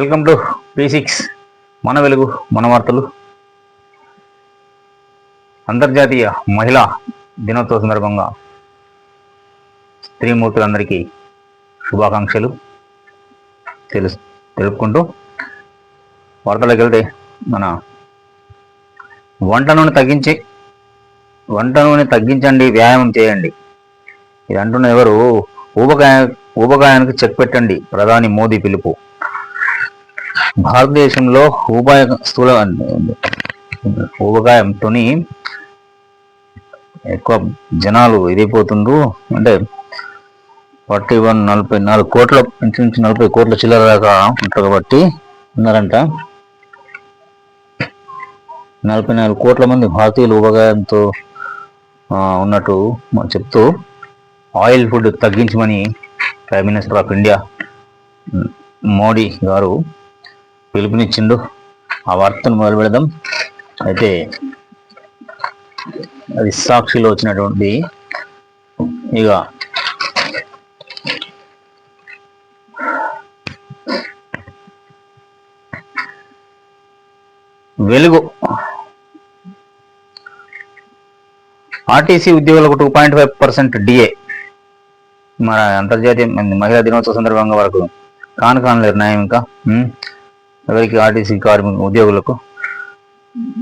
Welcome to B six మన వెలుగు మన వార్తలు. అంతర్జాతీయ మహిళా దినోత్సవ సందర్భంగా స్త్రీమూర్తులందరికీ శుభాకాంక్షలు. తెలుసు తెలుపుకుంటూ వార్తలకు వెళ్తే మన వంట నూనె తగ్గించి వంట నూనె తగ్గించండి వ్యాయామం చేయండి. ఇది అంటున్న ఎవరు? ఊబకాయ ఊబకాయానికి చెక్ పెట్టండి. ప్రధాని మోదీ పిలుపు. భారతదేశంలో ఊబాయ స్థూల ఊబకాయంతో ఎక్కువ జనాలు ఇదైపోతుండ్రు అంటే ఫార్టీ వన్ నలభై నాలుగు కోట్ల నుంచి నలభై కోట్ల చిల్లర దాకా ఉంటారు కాబట్టి ఉన్నారంట. నలభై నాలుగు కోట్ల మంది భారతీయులు ఊబకాయంతో ఉన్నట్టు చెప్తూ oil food తగ్గించమని prime minister of India Modi గారు పిలుపునిచ్చిండు. ఆ వార్తను మొదలు పెడదాం. అయితే అది సాక్షిలో వచ్చినటువంటి ఇక వెలుగు. ఆర్టీసీ ఉద్యోగులకు two point five percent DA. మన అంతర్జాతీయ మహిళా దినోత్సవ సందర్భంగా వరకు కాను కాను నిర్ణయం ఇంకా. ఎవరికి ఆర్టీసీ కార్మిక ఉద్యోగులకు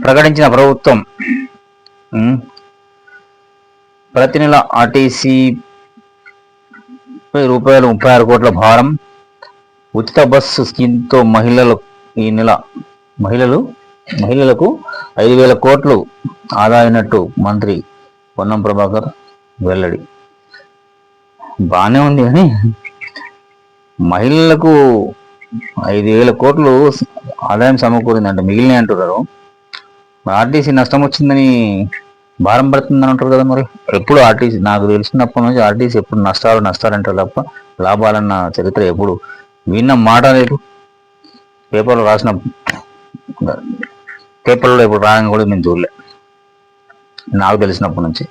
ప్రకటించిన ప్రభుత్వం ప్రతి నెల ఆర్టీసీ రూపాయలు ముప్పై ఆరు కోట్ల భారం. ఉచిత బస్సు స్కీమ్తో మహిళలు ఈ నెల మహిళలు మహిళలకు ఐదు వేల కోట్లు ఆదా అయినట్టు మంత్రి పొన్నం ప్రభాకర్ వెల్లడి. బాగానే ఉంది కానీ మహిళలకు ఐదు వేల కోట్లు ఆదాయం సమకూరిందంటే. మిగిలిన అంటున్నారు. ఆర్టీసీ నష్టం వచ్చిందని భారం పడుతుందని అంటారు కదా మరి. ఎప్పుడు ఆర్టీసీ నాకు తెలిసినప్పటి నుంచి ఆర్టీసీ ఎప్పుడు నష్టాలు నష్టాలు అంటారు తప్ప లాభాలన్న చరిత్ర ఎప్పుడు విన్న మాట లేదు. పేపర్లో రాసిన పేపర్లో ఎప్పుడు రాయని కూడా నేను చూడలే. నాకు తెలిసినప్పటి నుంచి.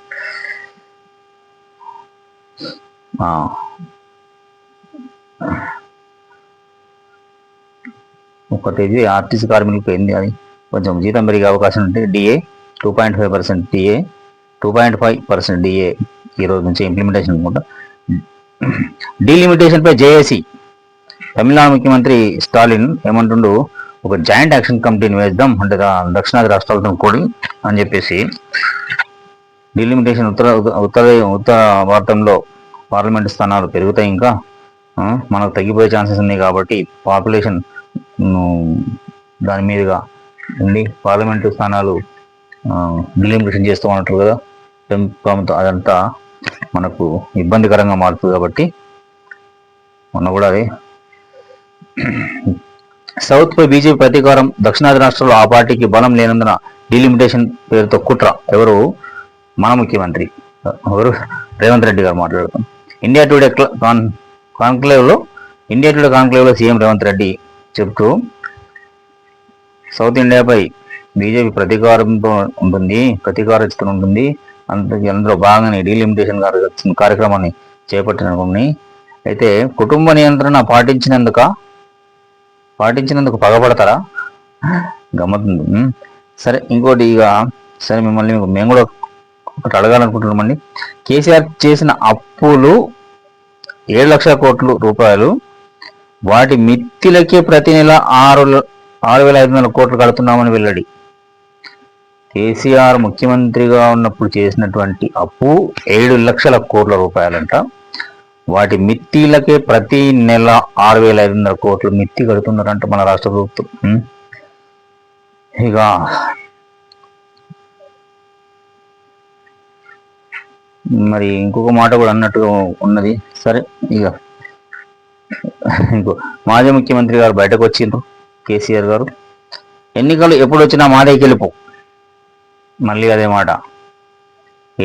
ఆ. ఒకటి ఇది ఆర్టీసీ కార్మికులకు ఏంది అది. కొంచెం జీతం పెరిగే అవకాశం ఉంటే DA two point five percent DA two point five percent DA ఈ రోజు నుంచి ఇంప్లిమెంటేషన్ అనుకుంటా. డీలిమిటేషన్ పై జేఏసీ తమిళనాడు ముఖ్యమంత్రి స్టాలిన్ ఏమంటుండు ఒక జాయింట్ యాక్షన్ కమిటీని వేద్దాం అంటే దక్షిణాది రాష్ట్రాలతో కూడి అని చెప్పేసి డిలిమిటేషన్ ఉత్తర ఉత్తర ఉత్తర భారతంలో పార్లమెంట్ స్థానాలు పెరుగుతాయి ఇంకా. మనకు తగ్గిపోయే ఛాన్సెస్ ఉన్నాయి కాబట్టి పాపులేషన్ దాని మీదుగా ఉండి పార్లమెంటు స్థానాలు డిలిమిటేషన్ చేస్తూ ఉంటారు కదా పెంపకంతో అదంతా మనకు ఇబ్బందికరంగా మారుతుంది కాబట్టి మొన్న కూడా అది. సౌత్ పై బీజేపీ ప్రతీకారం దక్షిణాది రాష్ట్రాల్లో ఆ పార్టీకి బలం లేనందున డిలిమిటేషన్ పేరుతో కుట్ర. ఎవరు? మన ముఖ్యమంత్రి. ఎవరు? రేవంత్ రెడ్డి గారు మాట్లాడుతాం. ఇండియా టుడే కాన్ కాన్క్లేవ్లో ఇండియా టుడే కాన్క్లేవ్లో సీఎం రేవంత్ రెడ్డి చెప్తూ సౌత్ ఇండియాపై బీజేపీ ప్రతీకారంతో ఉంటుంది ప్రతీకారచితో ఉంటుంది. అందుకే అందులో భాగంగానే డీలిమిటేషన్ కార్యక్రమాన్ని చేపట్టిన అయితే కుటుంబ నియంత్రణ పాటించినందుక పాటించినందుకు పగబడతారా? గమ్మతుంది సరే ఇంకోటి ఇక సరే మిమ్మల్ని మేము కూడా ఒకటి అడగాలనుకుంటున్నామండి. కేసీఆర్ చేసిన అప్పులు ఏడు లక్షల కోట్లు రూపాయలు వాటి మిత్తిలకే ప్రతి నెల ఆరు ఆరు వేల ఐదు వందల కోట్లు కడుతున్నామని వెల్లడి. కేసీఆర్ ముఖ్యమంత్రిగా ఉన్నప్పుడు చేసినటువంటి అప్పు ఏడు లక్షల కోట్ల రూపాయలంట. వాటి మిత్తిలకే ప్రతి నెల ఆరు వేల ఐదు వందల కోట్లు మిత్తి కడుతున్నారంట మన రాష్ట్ర ప్రభుత్వం. ఇక మరి ఇంకొక మాట కూడా అన్నట్టుగా ఉన్నది. సరే ఇక ఇంకో మాజీ ముఖ్యమంత్రి గారు బయటకు వచ్చిండ్రు కేసీఆర్ గారు. ఎన్నికలు ఎప్పుడు వచ్చినా మాదే గెలుపు. మళ్ళీ అదే మాట.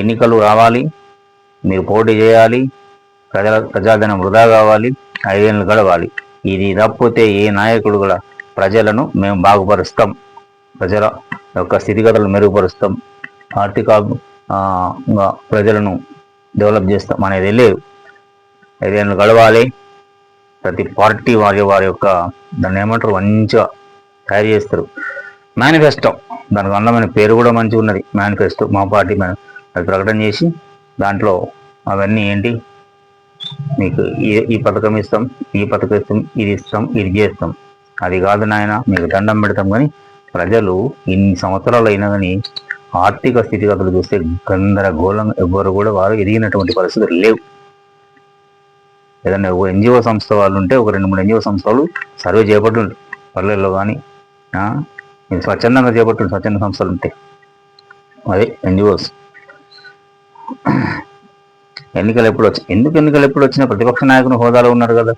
ఎన్నికలు రావాలి మీరు పోటీ చేయాలి ప్రజల ప్రజాధనం వృధా కావాలి ఐదేళ్ళు గడవాలి. ఇది తప్పితే ఏ నాయకుడు కూడా ప్రజలను మేము బాగుపరుస్తాం. ప్రజల యొక్క స్థితిగతులను మెరుగుపరుస్తాం. ఆర్థిక ఇంకా ప్రజలను డెవలప్ చేస్తాం అనేది లేదు. ఐదేళ్ళు గడవాలి ప్రతి పార్టీ వారి వారి యొక్క దాన్ని ఏమంటారు మంచిగా తయారు చేస్తారు. మేనిఫెస్టో దానికి అందమైన పేరు కూడా మంచిగా ఉన్నది. మేనిఫెస్టో మా పార్టీ మేము అది ప్రకటన చేసి దాంట్లో అవన్నీ ఏంటి? మీకు ఈ ఈ పథకం ఇస్తాం ఈ పథకం ఇస్తాం ఇది ఇస్తాం ఇది చేస్తాం. అది కాదు నాయన మీకు దండం పెడతాం కానీ ప్రజలు ఇన్ని సంవత్సరాలు అయినా కానీ ఆర్థిక స్థితిగతులు చూస్తే గందరగోళం ఎవ్వరు కూడా వారు ఎదిగినటువంటి పరిస్థితులు లేవు. ఏదైనా ఒక ఎన్జిఓ సంస్థ వాళ్ళు ఉంటే ఒక రెండు మూడు ఎన్జిఓ సంస్థలు సర్వే చేపట్టుండ్రు. పల్లెల్లో కానీ ఇది స్వచ్ఛందంగా చేపట్టు స్వచ్ఛంద సంస్థలు ఉంటాయి అదే ఎన్జిఓస్. ఎన్నికలు ఎప్పుడు వచ్చి ఎందుకు ఎన్నికలు ఎప్పుడు వచ్చినా ప్రతిపక్ష నాయకుని హోదాలో ఉన్నారు కదా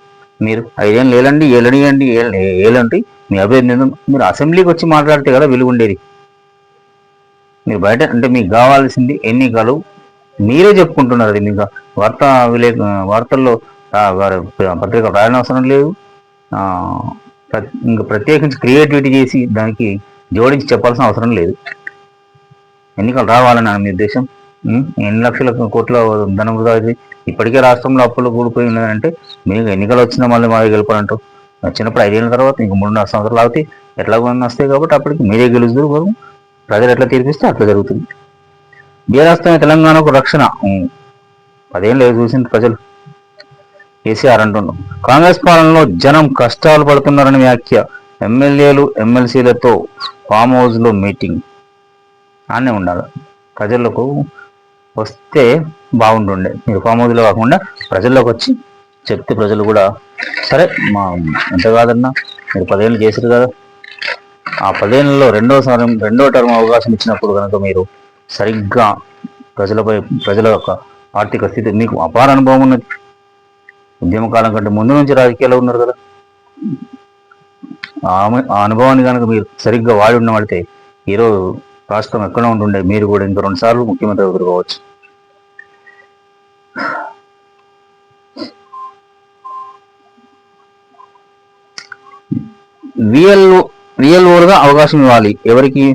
మీరు. ఐదేళ్ళు ఏలండి ఏలనియండి ఏలండి మీ అభ్యర్థి మీరు అసెంబ్లీకి వచ్చి మాట్లాడితే కదా విలువ ఉండేది. మీరు బయట అంటే మీకు కావాల్సింది ఎన్నికలు మీరే చెప్పుకుంటున్నారు అది. మీకు వార్త విలే వార్తల్లో వారి పత్రిక రాయడం అవసరం లేదు. ఇంకా ప్రత్యేకించి క్రియేటివిటీ చేసి దానికి జోడించి చెప్పాల్సిన అవసరం లేదు. ఎన్నికలు రావాలని మీ ఉద్దేశం ఎన్ని లక్షల కోట్ల ధనం వృధా ఇప్పటికే రాష్ట్రంలో అప్పులు కూడిపోయి ఉన్నదంటే మీకు ఎన్నికలు వచ్చినా మళ్ళీ మాది గెలుపాలంటారు. వచ్చినప్పుడు ఐదేళ్ళ తర్వాత ఇంక మూడున్నర సంవత్సరాలు అవుతాయి. ఎట్లా వస్తాయి కాబట్టి అప్పటికి మీరే గెలుస్తారు బాబు. ప్రజలు ఎట్లా తీర్పిస్తే అట్లా జరుగుతుంది. బీరాస్తమైన తెలంగాణకు రక్షణ. పదేళ్ళు చూసింది ప్రజలు. కేసీఆర్ అంటున్నాం కాంగ్రెస్ పాలనలో జనం కష్టాలు పడుతున్నారని వ్యాఖ్య ఎమ్మెల్యేలు ఎమ్మెల్సీలతో ఫామ్ హౌస్లో మీటింగ్. అనే ఉండాలి. ప్రజలకు వస్తే బాగుంటుండే. మీరు ఫామ్ హౌస్లో కాకుండా ప్రజల్లోకి వచ్చి చెప్తే ప్రజలు కూడా సరే మా ఎంత కాదన్నా మీరు పదేళ్ళు చేశారు కదా. ఆ పదేళ్ళలో రెండోసారి రెండో టర్మ్ అవకాశం ఇచ్చినప్పుడు కనుక మీరు సరిగ్గా ప్రజలపై ప్రజల యొక్క ఆర్థిక స్థితి మీకు అపార అనుభవం ఉన్నది. ఉద్యమ కాలం కంటే ముందు నుంచి రాజకీయాల్లో ఉన్నారు కదా. ఆ ఆ అనుభవాన్ని కనుక మీరు సరిగ్గా వాడి ఉన్నవాడితే ఈరోజు రాష్ట్రం ఎక్కడ ఉంటుండే మీరు కూడా ఇంకా రెండు సార్లు ముఖ్యమంత్రి ఎదుర్కోవచ్చు విఎల్ఓ విఎల్ఓలుగా అవకాశం ఇవ్వాలి. ఎవరికి?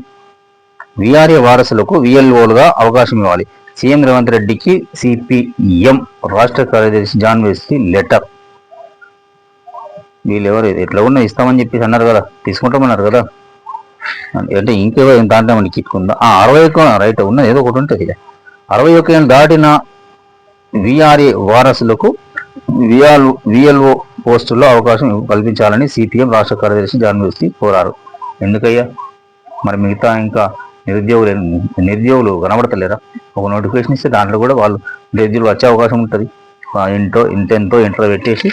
విఆర్ఏ వారసులకు విఎల్ఓలుగా అవకాశం ఇవ్వాలి. సీఎం రేవంత్ రెడ్డికి సిపిఎం రాష్ట్ర కార్యదర్శి జాన్ వేసి లెటర్. వీళ్ళు ఎవరు ఎట్లా ఉన్నా ఇస్తామని చెప్పేసి అన్నారు కదా. తీసుకుంటామన్నారు కదా. అంటే ఇంకేవో దాంట్లో మనకి కిట్టుకుందా ఆ అరవై ఒక్క రైట్ ఉన్నది. ఏదో ఒకటి ఉంటుంది ఇక. అరవై ఒక్క ఏళ్ళు దాటిన విఆర్ఏ వారసులకు విఆర్ విఎల్ఓ పోస్టుల్లో అవకాశం కల్పించాలని సిపిఎం రాష్ట్ర కార్యదర్శి జాన్వేసి కోరారు. ఎందుకయ్యా? మరి మిగతా ఇంకా నిరుద్యోగులు నిరుద్యోగులు కనబడతలేరా? ఒక నోటిఫికేషన్ ఇస్తే దాంట్లో కూడా వాళ్ళు నిరుద్యోగులు వచ్చే అవకాశం ఉంటుంది. ఇంటో ఇంటెంతో ఇంట్లో పెట్టేసి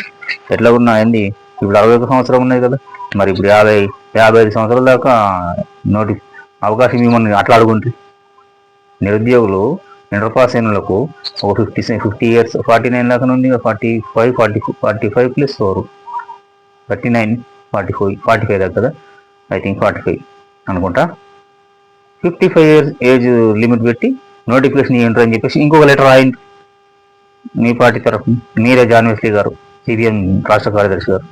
ఎట్లా ఉన్నాయండి ఇప్పుడు అరవై ఒక సంవత్సరం ఉన్నాయి కదా. మరి ఇప్పుడు యాభై యాభై ఐదు సంవత్సరాల దాకా నోటి అవకాశం ఇవ్వమని అట్లా అడుగుంటుంది నిరుద్యోగులు ఇంటర్ పాస్ అయినలకు ఒక fifty fifty years forty nine దాకా నుండి forty five forty forty five plus four thirty nine forty five forty five దాకా కదా? ఐ థింక్ ఫార్టీ ఫైవ్ అనుకుంటా. Fifty five years age limit పెట్టి నోటిఫికేషన్ ఇవ్వండి అని చెప్పేసి ఇంకొక లెటర్ రాయండి. మీ పార్టీ తరఫు మీరే జాన్వేస్లీ గారు సిబిఎం రాష్ట్ర కార్యదర్శి గారు.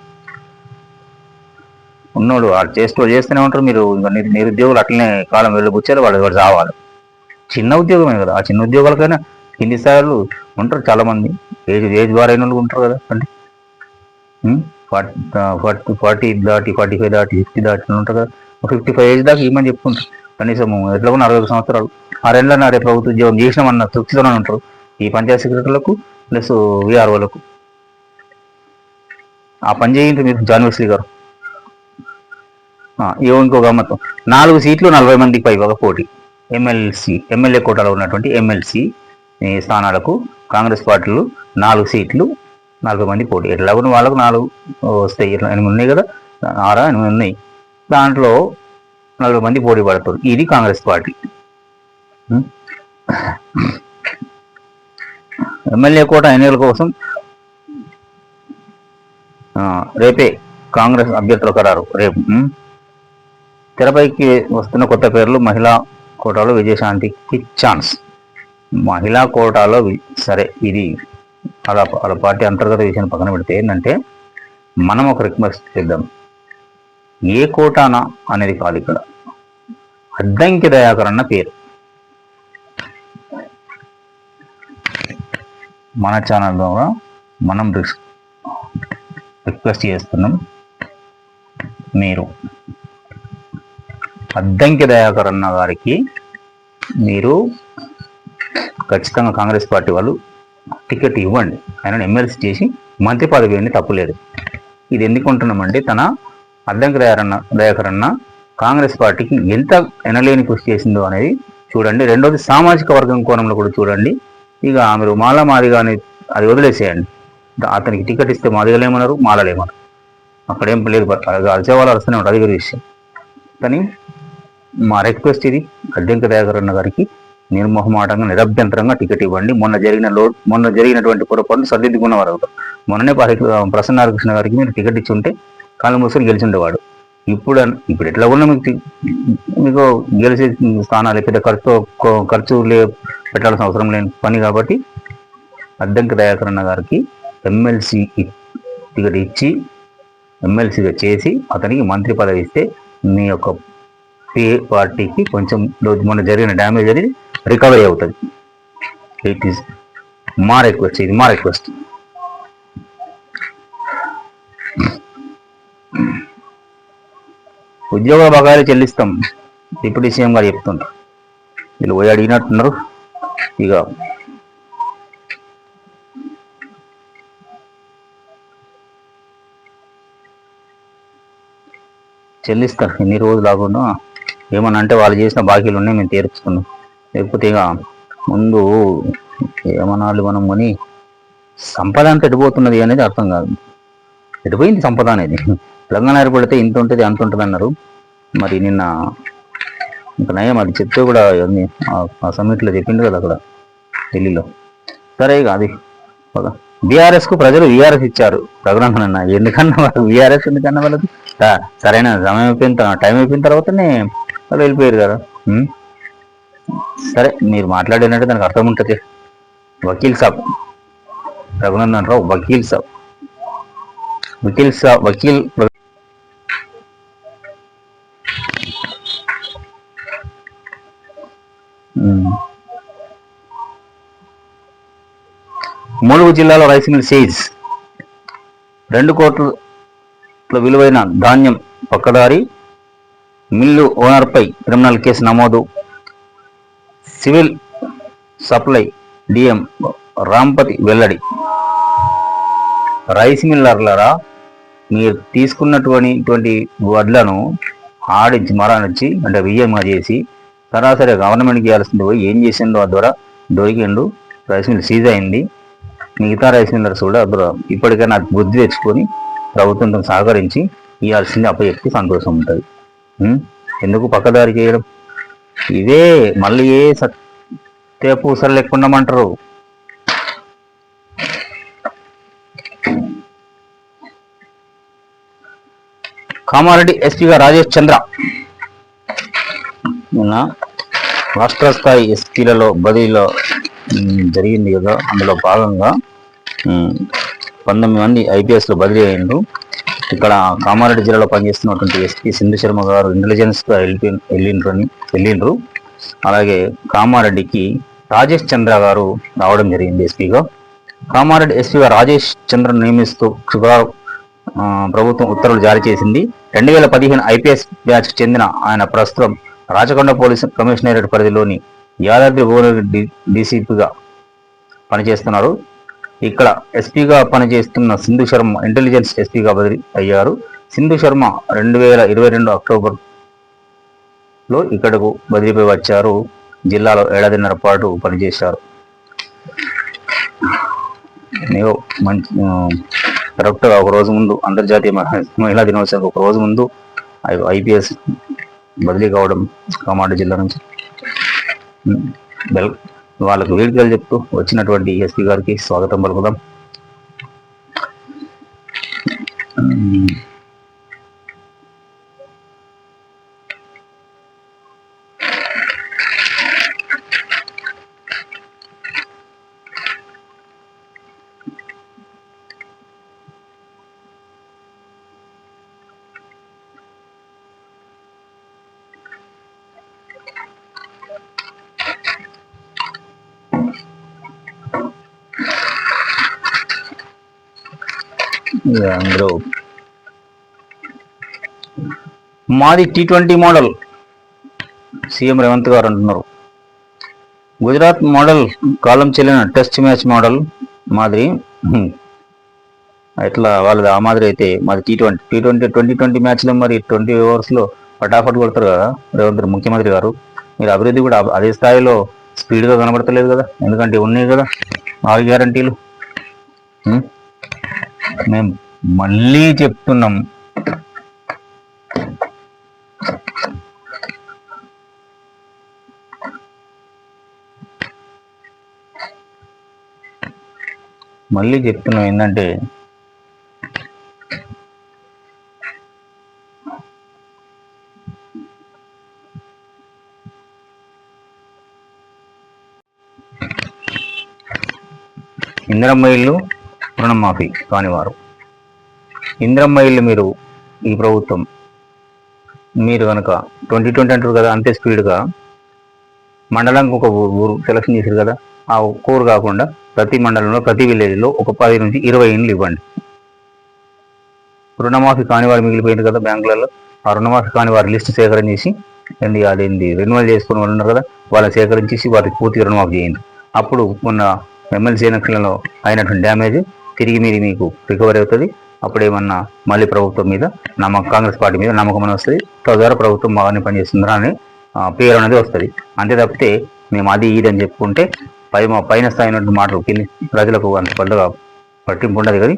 ఉన్నోడు వాళ్ళు చేస్తూ చేస్తూనే ఉంటారు మీరు ఇంకా నిరుద్యోగులు అట్లనే కాలం వెళ్ళబుచ్చారు వాళ్ళు వాళ్ళు రావాలి. చిన్న ఉద్యోగమే కదా ఆ చిన్న ఉద్యోగాలకైనా కింది స్థాయిలు ఉంటారు చాలామంది. ఏజ్ ఏజ్ వారైన వాళ్ళు ఉంటారు కదా అంటే. ఫార్టీ ఫార్టీ దాటి ఫార్టీ ఫైవ్ దాటి ఫిఫ్టీ దాటి ఉంటారు కదా ఫిఫ్టీ ఫైవ్ ఏజ్ దాకా ఇవ్వమని చెప్పుకుంటారు? కనీసం ఎట్లా కూడా అరవై సంవత్సరాలు. ఆరేళ్ళ నాడే ప్రభుత్వ ఉద్యోగం చేసినామన్న తృప్తితోనే ఉంటారు. ఈ పంచాయత్ సెక్రటరీలకు ప్లస్ విఆర్ఓలకు. ఆ పని చేయండి మీరు జాన్వశ్రీ గారు. ఏవో ఇంకో గమ్మత్తు నాలుగు సీట్లు నలభై మందికి పైగా పోటీ. ఎమ్మెల్సీ ఎమ్మెల్యే కోటాలో ఉన్నటువంటి ఎమ్మెల్సీ స్థానాలకు కాంగ్రెస్ పార్టీలు నాలుగు సీట్లు నలభై మంది పోటీ. ఎట్లా కూడా వాళ్ళకు నాలుగు వస్తాయి. ఇట్లా ఎనిమిది ఉన్నాయి కదా? ఆరా ఎనిమిది ఉన్నాయి. దాంట్లో నలభై మంది పోటీ పడతారు ఇది కాంగ్రెస్ పార్టీ. ఎమ్మెల్యే కోట ఎన్నికల కోసం రేపే కాంగ్రెస్ అభ్యర్థుల ఖరారు రేపు తెరపైకి వస్తున్న కొత్త పేర్లు మహిళా కోటాలో విజయశాంతికి ఛాన్స్. మహిళా కోటాలో సరే ఇది అలా వాళ్ళ పార్టీ అంతర్గత విషయాన్ని పక్కన పెడితే ఏంటంటే మనం ఒక రిక్వెస్ట్ చేద్దాం. ఏ కోటానా అనేది కాదు ఇక్కడ. అద్దంకి దయాకర్ అన్న పేరు. మన ఛానల్ ద్వారా మనం రిస్- రిక్వెస్ట్ చేస్తున్నాం. మీరు అద్దంకి దయాకర్ అన్న గారికి మీరు ఖచ్చితంగా కాంగ్రెస్ పార్టీ వాళ్ళు టికెట్ ఇవ్వండి. ఆయన ఎమ్మెల్సీ చేసి మంత్రి పదవి ఇవ్వండి తప్పులేదు. ఇది ఎందుకు ఉంటున్నామంటే తన అద్దంకి దయారన్న దయాకరన్న కాంగ్రెస్ పార్టీకి ఎంత ఎనలేని కృషి చేసిందో అనేది చూడండి. రెండోది సామాజిక వర్గం కోణంలో కూడా చూడండి. ఇక మీరు మాల మాదిగాని అది వదిలేసేయండి. అతనికి టికెట్ ఇస్తే మాదిగలేమన్నారు మాలలేమన్నారు. అక్కడేం లేదు అరిచేవాళ్ళు అరుస్తూనే ఉంటారు అది వేరే విషయం. కానీ మా రిక్వెస్ట్ ఇది అడ్డంక దయాకరన్న గారికి నిర్మోహమాటంగా నిరభ్యంతరంగా టికెట్ ఇవ్వండి. మొన్న జరిగిన లో మొన్న జరిగినటువంటి పొరపాటు సర్దిద్దుకున్న వారు మొన్ననే ప్రసన్నారకృష్ణ గారికి మీరు టికెట్ ఇచ్చి ఉంటే కాళ్ళు మూసుకొని గెలిచిండేవాడు. ఇప్పుడు ఇప్పుడు ఎట్లా ఉన్నా మీకు మీకు గెలిచే స్థానాలు పెద్ద ఖర్చు ఖర్చు లే పెట్టాల్సిన అవసరం లేని పని కాబట్టి అద్దంక దయాకరణ గారికి ఎమ్మెల్సీ టికెట్ ఇచ్చి ఎమ్మెల్సీగా చేసి అతనికి మంత్రి పదవి ఇస్తే మీ యొక్క పే పార్టీకి కొంచెం మొన్న జరిగిన డ్యామేజ్ అనేది రికవరీ అవుతుంది. ఇట్ ఈస్ మా రిక్వెస్ట్ ఇది మా రిక్వెస్ట్ ఉద్యోగ బకాయిలు చెల్లిస్తాం. డిప్యూటీ సీఎం గారు చెప్తుంటారు వీళ్ళు పోయి అడిగినట్టున్నారు. ఇక చెల్లిస్తారు. ఎన్ని రోజులు కాకుండా ఏమన్నా అంటే వాళ్ళు చేసిన బాకీలు ఉన్నాయి మేము తీర్చుకున్నాం. లేకపోతే ఇక ముందు ఏమనాలి మనం కొని సంపద అంతా ఎడిపోతున్నది అనేది అర్థం కాదు. ఎడిపోయింది సంపద అనేది? లంగనారి పడితే ఇంత ఉంటుంది అంత ఉంటుంది అన్నారు. మరి నిన్న ఇంకా నయం అది చెప్తే కూడా ఇవన్నీ ఆ- సమ్మిట్లో చెప్పిండు కదా అక్కడ ఢిల్లీలో. సరే ఇక అది బీఆర్ఎస్కు ప్రజలు విఆర్ఎస్ ఇచ్చారు. రఘునందన్ ఎందుకన్నా వాళ్ళు విఆర్ఎస్ ఎందుకన్నా వాళ్ళకి సరైన సమయం అయిపోయిన టైం అయిపోయిన తర్వాతనే వాళ్ళు వెళ్ళిపోయారు కదా. సరే మీరు మాట్లాడినట్టు దానికి అర్థం ఉంటుంది. వకీల్ సాబ్ రఘునందన్ రావు వకీల్ సాబ్. వకీల్ సాబ్ వకీల్ ములుగు జిల్లాలో రైస్ మిల్ సీజ్ రెండు కోట్ల విలువైన ధాన్యం పక్కదారి. మిల్లు ఓనర్పై క్రిమినల్ కేసు నమోదు. సివిల్ సప్లై డిఎం రాంపతి వెల్లడి. రైస్ మిల్లర్లరా మీరు తీసుకున్నటువంటి వడ్లను ఆడించి మరణించి అంటే బియ్యంగా చేసి సరాసరి గవర్నమెంట్కి ఇవ్వాల్సింది పోయి ఏం చేసిండో ఆ ద్వారా దొరికిండు. రైస్ మిల్ సీజ్ అయింది. మిగతా రైస్ మిల్లర్స్ కూడా ఇప్పటికైనా బుద్ధి తెచ్చుకొని ప్రభుత్వంతో సహకరించి ఇవ్వాల్సింది అప్పచెప్తే సంతోషం ఉంటుంది. ఎందుకు పక్కదారి చేయడం? ఇదే మళ్ళీ ఏ సత్యపూసలు లేకుండా అంటారు కామారెడ్డి ఎస్పీగా రాజేష్ చంద్ర. నిన్న రాష్ట్ర స్థాయి ఎస్పీలలో బదిలీలో జరిగింది కదా అందులో భాగంగా పంతొమ్మిది మంది ఐపీఎస్లు బదిలీ అయ్యిండు ఇక్కడ కామారెడ్డి జిల్లాలో పనిచేస్తున్నటువంటి ఎస్పీ సింధు శర్మ గారు ఇంటెలిజెన్స్గా వెళ్ళి వెళ్ళిండ్రు అని వెళ్ళిండ్రు అలాగే కామారెడ్డికి రాజేష్ చంద్ర గారు రావడం జరిగింది ఎస్పీగా. కామారెడ్డి ఎస్పీగా రాజేష్ చంద్ర నియమిస్తూ శుక్రవారం ప్రభుత్వం ఉత్తర్వులు జారీ చేసింది. రెండు వేల పదిహేను ఐపీఎస్ బ్యాచ్ చెందిన ఆయన ప్రస్తుతం రాచకొండ పోలీసు కమిషనరేట్ పరిధిలోని యాదాద్రి భువనగిరి డీసీపీగా పనిచేస్తున్నారు. ఇక్కడ ఎస్పీగా పనిచేస్తున్న సింధు శర్మ ఇంటెలిజెన్స్ ఎస్పీగా బదిలీ అయ్యారు. సింధు శర్మ రెండు వేల ఇరవై రెండు అక్టోబర్లో ఇక్కడకు బదిలీపై వచ్చారు. జిల్లాలో ఏడాదిన్నర పాటు పనిచేశారు. మంచి కరెక్ట్గా ఒక రోజు ముందు అంతర్జాతీయ మహిళా దినోత్సవం ఒక రోజు ముందు ఐపీఎస్ బదిలీ కావడం కామారెడ్డి జిల్లా నుంచి. వెల్ వాళ్ళకు వేడుకలు చెప్తూ వచ్చినటువంటి ఎస్పీ గారికి స్వాగతం పలుకుదాం. అందరూ. మాది T twenty model CM Revanth గారు అంటున్నారు. గుజరాత్ మోడల్ కాలం చెల్లిన టెస్ట్ మ్యాచ్ మోడల్ మాదిరి. ఎట్లా వాళ్ళది ఆ మాదిరి అయితే మాది T twenty T twenty twenty twenty మ్యాచ్లో మరి ట్వంటీ ఓవర్స్లో పటాఫట్ కొడతారు కదా రేవంత్ ముఖ్యమంత్రి గారు. మీరు అభివృద్ధి కూడా అదే స్థాయిలో స్పీడ్గా కనబడతలేదు కదా. ఎందుకంటే ఉన్నాయి కదా ఆరు గ్యారంటీలు మేము మళ్ళీ చెప్తున్నాం. మళ్ళీ చెప్తున్నాం ఏంటంటే ఇందిరమ్మ రుణమాఫీ కానివారు. ఇందిరమ్మ ఇల్లు మీరు ఈ ప్రభుత్వం. మీరు కనుక ట్వంటీ ట్వంటీ అంటారు కదా అంతే స్పీడ్గా మండలానికి ఒక ఊరు సెలక్షన్ చేశారు కదా ఆ కూరు ఊరు కాకుండా ప్రతి మండలంలో ప్రతి విలేజ్లో ఒక పది నుంచి ఇరవై ఇండ్లు ఇవ్వండి. రుణమాఫీ కాని వారు మిగిలిపోయింది కదా బ్యాంకులలో ఆ రుణమాఫీ కాని వారి లిస్ట్ సేకరణ చేసి ఏంటి అదేంది రెన్యువల్ చేసుకుని వాళ్ళు ఉన్నారు కదా వాళ్ళని సేకరించేసి వారికి పూర్తి రుణమాఫీ చేయండి. అప్పుడు మొన్న ఎమ్మెల్సీ ఎన్నికలలో అయినటువంటి డ్యామేజ్ తిరిగి మీరు మీకు రికవరీ అవుతుంది. అప్పుడు ఏమన్నా మళ్ళీ ప్రభుత్వం మీద నమ్మకం కాంగ్రెస్ పార్టీ మీద నమ్మకం అని వస్తుంది తద్వారా ప్రభుత్వం బాగానే పనిచేస్తుందా అని పేరు అనేది వస్తుంది. అంతే తప్పితే మేము అది ఇది అని చెప్పుకుంటే పై మా పైన స్థాయి మాటలు కింది ప్రజలకు అంత పండుగ పట్టింపు ఉండదు కానీ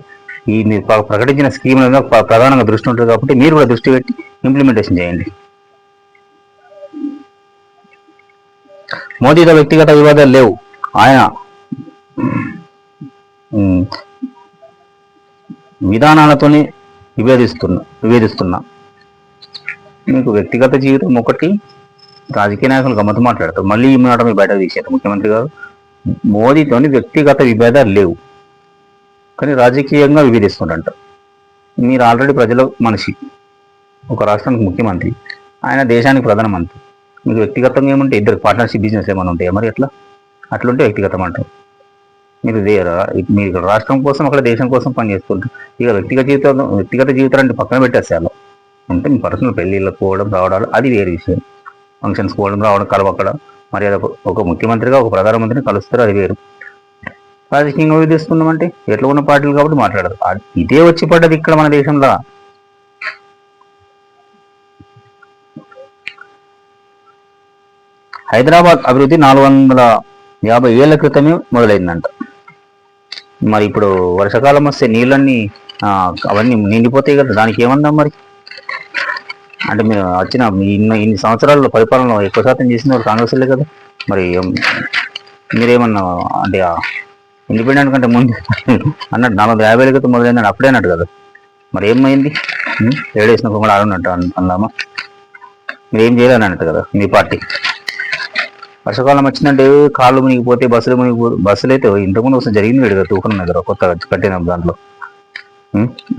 ఈ మీరు ప్రకటించిన స్కీమ్ ప్రధానంగా దృష్టి ఉంటుంది కాబట్టి మీరు కూడా దృష్టి పెట్టి ఇంప్లిమెంటేషన్ చేయండి. మోదీతో వ్యక్తిగత వివాదాలు లేవు. ఆయన విధానాలతోనే విభేదిస్తున్నా విభేదిస్తున్నా. మీకు వ్యక్తిగత జీవితం ఒకటి రాజకీయ నాయకులు గమ్మత్తు మాట్లాడతారు. మళ్ళీ ఈ మాట మీరు బయట తీశారు ముఖ్యమంత్రి గారు మోదీతోని వ్యక్తిగత విభేదాలు లేవు. కానీ రాజకీయంగా విభేదిస్తుండంట. మీరు ఆల్రెడీ ప్రజల మనిషి ఒక రాష్ట్రానికి ముఖ్యమంత్రి ఆయన దేశానికి ప్రధానమంత్రి. మీకు వ్యక్తిగతంగా ఏమంటే ఇద్దరు పార్ట్నర్షిప్ బిజినెస్ ఏమైనా ఉంటాయి? మరి ఎట్లా? అట్లుంటే వ్యక్తిగతం అంటారు. మీరు మీరు రాష్ట్రం కోసం అక్కడ దేశం కోసం పనిచేస్తుంటారు ఇక వ్యక్తిగత జీవితం వ్యక్తిగత జీవితాన్ని పక్కన పెట్టేసేయాలి ఉంటే మీ పర్సనల్ పెళ్ళిళ్ళకి పోవడం రావడాలు అది వేరే విషయం. ఫంక్షన్స్ పోవడం రావడం కలవక్కడ. మరి ఒక- ముఖ్యమంత్రిగా ఒక ప్రధానమంత్రిని కలుస్తారు అది వేరు. రాజకీయంగా విధిస్తున్నామంటే ఎట్లా ఉన్న పార్టీలు కాబట్టి మాట్లాడదు ఇదే వచ్చి పడ్డది ఇక్కడ మన దేశంలో. హైదరాబాద్ అభివృద్ధి నాలుగు వందల యాభై ఏళ్ళ క్రితమే మొదలైందంట. మరి ఇప్పుడు వర్షాకాలం వస్తే నీళ్ళన్నీ అవన్నీ నిండిపోతాయి కదా దానికి ఏమన్నా మరి? అంటే మీరు వచ్చిన ఇన్ని ఇన్ని సంవత్సరాల్లో పరిపాలన ఎక్కువ శాతం చేసిన వాళ్ళు కాంగ్రెస్ కదా. మరి మీరేమన్నా అంటే ఇండిపెండెంట్ కంటే ముందు అన్నట్టు నలభై యాభై ఏళ్ళ క్రితం మొదలైందని అప్పుడే అన్నట్టు కదా. మరి ఏమైంది? ఉం? ఏడేసిన కూడా ఆడున్నట్టు అన్నామా? మీరేం చేయాలని అన్నట్టు కదా మీ పార్టీ. వర్షాకాలం వచ్చిందంటే కాళ్ళు మునిగిపోతే బస్సులు మునిగిపో బస్సులు అయితే ఇంతకుముందు ఒకసారి జరిగింది కదా తూకం దగ్గర కొత్త కట్టిన దాంట్లో.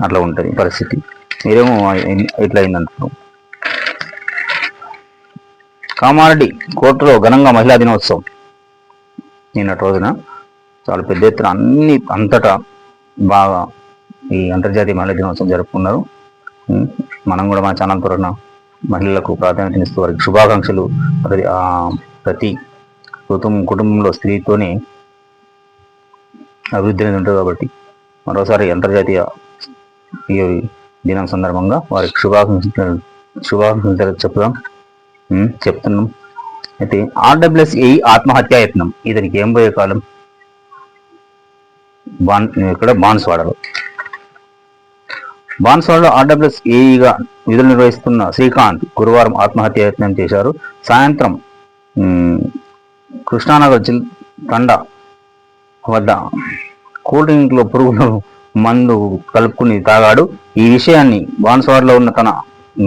అట్లా ఉంటుంది పరిస్థితి. మీరేమో ఇట్లా అయిందంటారు కామారెడ్డి కోర్టులో ఘనంగా మహిళా దినోత్సవం. నిన్నటి రోజున చాలా పెద్ద ఎత్తున అన్ని అంతటా బాగా ఈ అంతర్జాతీయ మహిళా దినోత్సవం జరుపుకున్నారు. మనం కూడా మన ఛానల్ తరఫున మహిళలకు ప్రాధాన్యతనిస్తూ వారికి శుభాకాంక్షలు. ప్రతి ఆ, కుటుంబం కుటుంబంలో స్త్రీతోనే అభివృద్ధి అనేది ఉంటుంది కాబట్టి మరోసారి అంతర్జాతీయ దినం సందర్భంగా వారికి శుభాకాంక్షలు శుభాకాంక్షలు చెప్దాం. చెప్తున్నాం. అయితే ఆర్డబ్ల్యూఎస్ఏ ఏ ఆత్మహత్యాయత్నం ఇతనికి ఏం పోయే కాలం? బాన్ ఇక్కడ బాన్స్వాడలో. బాన్స్వాడలో ఆర్డబ్ల్యూఎస్ఏఈగా విధులు నిర్వహిస్తున్న శ్రీకాంత్ గురువారం ఆత్మహత్యాయత్నం చేశారు. సాయంత్రం కృష్ణానగర్ జిల్ తండ వద్ద కూల్ డ్రింక్లో పురుగులు మందు కలుపుకుని తాగాడు. ఈ విషయాన్ని బాన్స్వాడలో ఉన్న తన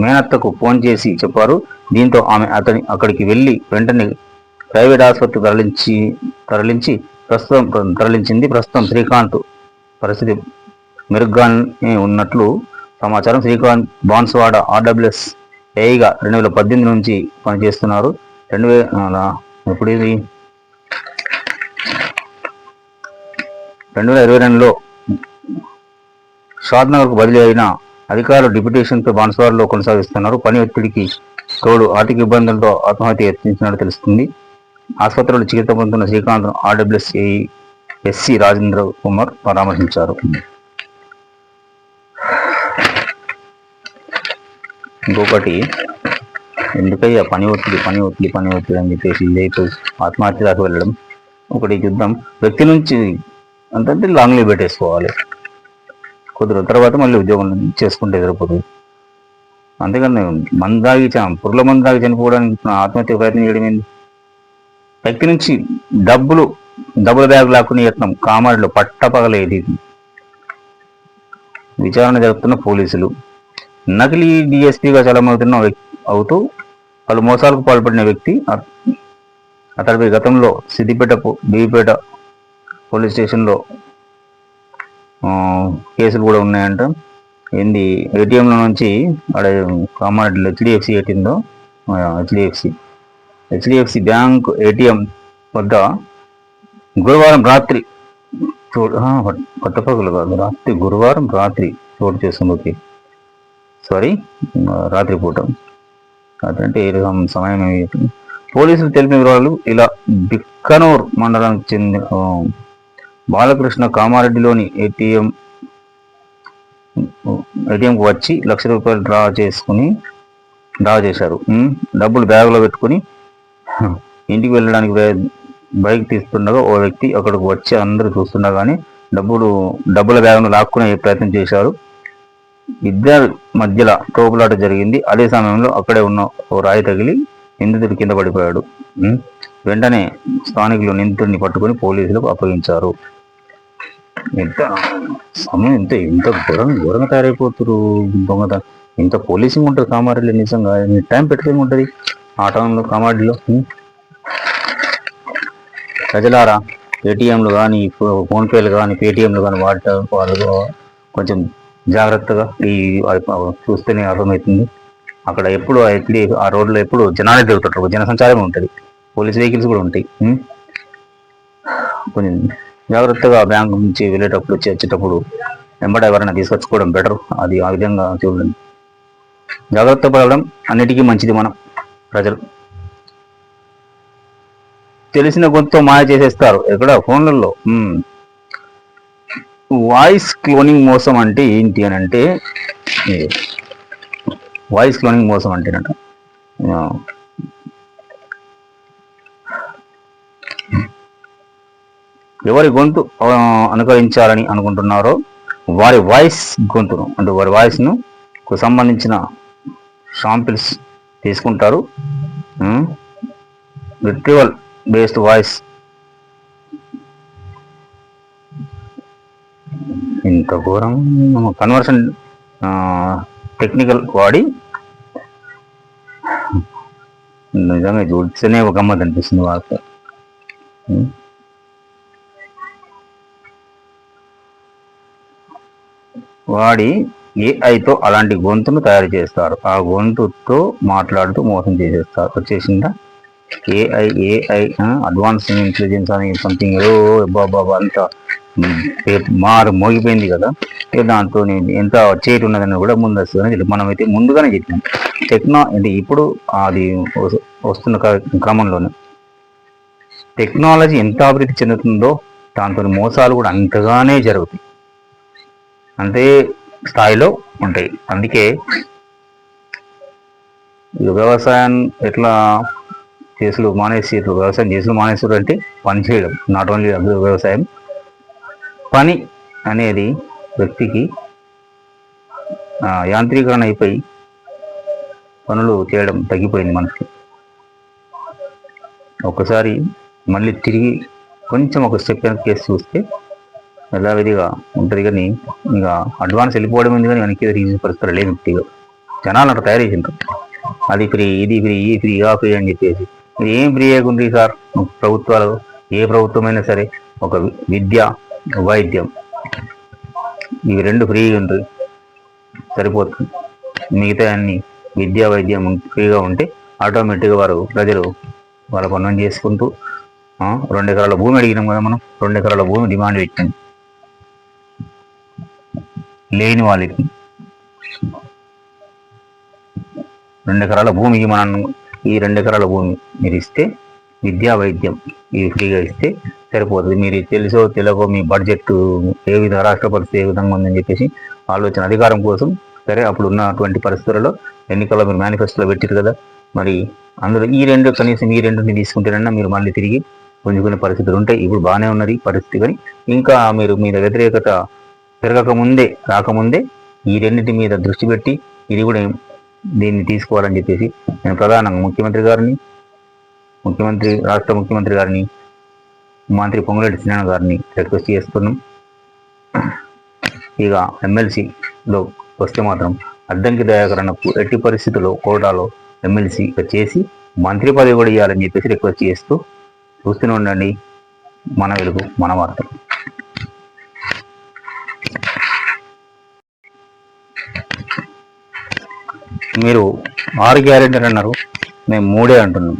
మేనత్తకు ఫోన్ చేసి చెప్పారు. దీంతో ఆమె అతని అక్కడికి వెళ్ళి వెంటనే ప్రైవేట్ ఆసుపత్రి తరలించి తరలించి ప్రస్తుతం తరలించింది. ప్రస్తుతం శ్రీకాంత్ పరిస్థితి మెరుగ్గానే ఉన్నట్లు సమాచారం. శ్రీకాంత్ బాన్స్వాడ ఆర్డబ్ల్యూఎస్ ఏఐగా రెండు వేల పద్దెనిమిది నుంచి పనిచేస్తున్నారు. రెండు వేల ఎప్పుడు ఇది? రెండు వేల ఇరవై రెండులో షాద్నగర్కు బదిలీ అయిన అధికారులు డిప్యూటేషన్పై బాన్స్వాడలో కొనసాగిస్తున్నారు. పని ఒత్తిడికి తోడు ఆర్థిక ఇబ్బందులతో ఆత్మహత్య యత్నించినట్టు తెలుస్తుంది. ఆసుపత్రిలో చికిత్స పొందుతున్న Srikanth RWS AE SE SE Rajendra Kumar పరామర్శించారు. ఇంకొకటి ఎందుకయ్యా? పని ఒత్తిడి పని ఒత్తిడి పని ఒత్తిడి అని చెప్పేసి లేపు ఆత్మహత్య దాకా వెళ్ళడం. ఒకటి చూద్దాం. వ్యక్తి నుంచి అంటే లాంగ్ లీవ్ పెట్టేసుకోవాలి. కొద్ది రోజుల తర్వాత మళ్ళీ ఉద్యోగం చేసుకుంటే సరిపోతుంది. అంతేకాని మందు తాగి పురుల పురుగుల మందు తాగి చనిపోవడానికి ఆత్మహత్య ప్రయత్నం చేయడం ఏంది? వ్యక్తి నుంచి డబ్బులు డబ్బుల బ్యాగ్ లాక్కుని యత్నం కామాడిలో పట్టపగలేది. విచారణ జరుపుతున్న పోలీసులు. నకిలీ డిఎస్పీగా చలమవుతున్న అవుతూ పలు మోసాలకు పాల్పడిన వ్యక్తి అతడిపై గతంలో సిద్దిపేట బీపేట పోలీస్ స్టేషన్లో కేసులు కూడా ఉన్నాయంట. ఏంది ఏటీఎంల నుంచి అక్కడ కామారెడ్డిలో హెచ్డిఎఫ్సి ఏటీఎంలో హెచ్డిఎఫ్సి. హెచ్డిఎఫ్సి బ్యాంక్ ఏటీఎం వద్ద గురువారం రాత్రి చోటు ఆ, పట్టపగలు కాదు రాత్రి గురువారం రాత్రి చోటు చేస్తుంది సారీ రాత్రి పూట సమయం పోలీసులు తెలిపిన వివరాలు ఇలా బిక్కనూర్ మండలానికి చెందిన బాలకృష్ణ కామారెడ్డిలోని ఏటీఎం ఏటీఎంకు వచ్చి లక్ష రూపాయలు డ్రా చేసుకుని డ్రా చేశారు. డబ్బులు బ్యాగ్లో పెట్టుకుని ఇంటికి వెళ్ళడానికి బైక్ తీస్తుండగా ఓ వ్యక్తి అక్కడికి వచ్చి అందరూ చూస్తుండగానే డబ్బులు డబ్బుల బ్యాగ్ను లాక్కునే ప్రయత్నం చేశారు. ఇద్దరు మధ్యలో తోపులాట జరిగింది. అదే సమయంలో అక్కడే ఉన్న ఓ రాయి తగిలి నిందితుడు కింద పడిపోయాడు. వెంటనే స్థానికులు నిందితుడిని పట్టుకొని పోలీసులకు అప్పగించారు. ఎంత సమయం ఇంత ఇంత ఘోరంగా ఘోరంగా తయారైపోతురు దొంగత. ఇంత పోలీసింగ్ ఉంటుంది కామారెడ్డిలో నిజంగా. టైం పెట్టుకుని ఉంటుంది ఆ టైంలో కామారెడ్డిలో. ప్రజలారా ఏటీఎంలు కానీ ఫోన్పేలు కానీ పేటిఎంలు కానీ వాడటం వాళ్ళు కొంచెం జాగ్రత్తగా ఈ చూస్తేనే అర్థమవుతుంది. అక్కడ ఎప్పుడు ఎట్లీ ఆ రోడ్లో ఎప్పుడు జనాలే తిరుగుతుంటారు. జనసంచారం ఉంటుంది. పోలీస్ వెహికల్స్ కూడా ఉంటాయి. కొంచెం జాగ్రత్తగా బ్యాంక్ నుంచి వెళ్ళేటప్పుడు వచ్చేటప్పుడు వెంబడ ఎవరైనా తీసుకొచ్చుకోవడం బెటర్. అది ఆ విధంగా చూడండి. జాగ్రత్త పడడం అన్నిటికీ మంచిది మనం ప్రజలు. తెలిసిన గొంతుతో మాయ చేసేస్తారు. ఎక్కడ? ఫోన్లలో. వాయిస్ క్లోనింగ్ మోసం అంటే ఏంటి అని అంటే వాయిస్ క్లోనింగ్ మోసం అంటేనట. ఎవరి గొంతు అనుకరించాలని అనుకుంటున్నారో వారి వాయిస్ గొంతును అంటే వారి వాయిస్ను సంబంధించిన షాంపిల్స్ తీసుకుంటారు. రిట్రివల్ బేస్డ్ వాయిస్ ఇంత ఘోరం. కన్వర్షన్ టెక్నికల్ వాడి నిజంగా చూస్తేనే ఒక గమ్మత్ అనిపిస్తుంది వాళ్ళకి. వాడి ఏఐతో అలాంటి గొంతును తయారు చేస్తారు. ఆ గొంతుతో మాట్లాడుతూ మోసం చేసేస్తారు. వచ్చేసిందా? ఏఐ ఏఐ అడ్వాన్స్ ఇంటెలిజెన్స్ అని సంథింగ్ ఏదో బాబా అంతా. మారు మోగిపోయింది కదా. దాంతో ఎంత చేటు ఉన్నదని కూడా ముందు తెలియదు. మనమైతే ముందుగానే చెప్పాం టెక్నా అంటే ఇప్పుడు అది వస్తున్న క్రమంలోనే. టెక్నాలజీ ఎంత అభివృద్ధి చెందుతుందో దాంతో మోసాలు కూడా అంతగానే జరుగుతాయి. అంతే స్థాయిలో ఉంటాయి. అందుకే వ్యవసాయం ఎట్లా చేసులు మానేసి ఇట్లా వ్యవసాయం చేసులు మానేసారు అంటే పనిచేయడం నాట్ ఓన్లీ వ్యవసాయం పని అనేది వ్యక్తికి యాంత్రీకరణ అయిపోయి పనులు చేయడం తగ్గిపోయింది మనకి ఒక్కసారి మళ్ళీ తిరిగి కొంచెం ఒక స్టెప్ వెనక్కి కేసు చూస్తే యథావిధిగా ఉంటుంది కానీ ఇక అడ్వాన్స్ వెళ్ళిపోవడం ఉంది కానీ వెనక్కి రీజన్ పరిస్థితులు లేదు ఇక జనాలు అట్లా తయారు చేసిండ్రు అది ఫ్రీ ఇది ఫ్రీ ఈ ఫ్రీ ఆ ఫ్రీ అని చెప్పేసి. ఇది ఏం ఫ్రీ అయ్యకుంది సార్? ప్రభుత్వాలు ఏ ప్రభుత్వమైనా సరే ఒక విద్య వైద్యం. ఇవి రెండు ఫ్రీగా ఉంటుంది సరిపోతుంది. మిగతా అన్ని విద్యా వైద్యం ఫ్రీగా ఉంటే ఆటోమేటిక్గా వారు ప్రజలు వాళ్ళ పనులను చేసుకుంటూ రెండు ఎకరాల భూమి అడిగినాం కదా మనం రెండు ఎకరాల భూమి డిమాండ్ పెట్టాం లేని వాళ్ళకి రెండు ఎకరాల భూమికి మనం ఈ రెండు ఎకరాల భూమి మీరు ఇస్తే విద్యా వైద్యం. ఇవి ఫ్రీగా ఇస్తే సరిపోతుంది. మీరు తెలుసో తెలియకో మీ బడ్జెట్ ఏ విధంగా రాష్ట్ర పరిస్థితి ఏ విధంగా ఉందని చెప్పేసి ఆలోచన అధికారం కోసం సరే అప్పుడు ఉన్నటువంటి పరిస్థితులలో ఎన్నికల్లో మీరు మేనిఫెస్టోలో పెట్టారు కదా. మరి అందులో ఈ రెండు కనీసం ఈ రెండుని తీసుకుంటేనన్నా మీరు మళ్ళీ తిరిగి పుంజుకునే పరిస్థితులు ఉంటాయి. ఇప్పుడు బాగానే ఉన్నది పరిస్థితి కానీ ఇంకా మీరు మీద వ్యతిరేకత పెరగక ముందే రాకముందే ఈ రెండింటి మీద దృష్టి పెట్టి ఇది కూడా దీన్ని తీసుకోవాలని చెప్పేసి నేను ప్రధానంగా ముఖ్యమంత్రి గారిని ముఖ్యమంత్రి రాష్ట్ర ముఖ్యమంత్రి గారిని మంత్రి పొంగులేటి శ్రీనారాయణ గారిని రిక్వెస్ట్ చేస్తున్నాం. ఇక ఎమ్మెల్సీలో వస్తే మాత్రం అద్దంకి దయాకరణకు ఎట్టి పరిస్థితుల్లో కోటాలో ఎమ్మెల్సీ చేసి మంత్రి పదవి కూడా ఇవ్వాలని చెప్పేసి రిక్వెస్ట్ చేస్తూ చూస్తూనే ఉండండి. మన వెలుగు మన వార్త. మీరు ఆరు గ్యారెంటీ అన్నారు మేము మూడే అంటున్నాం.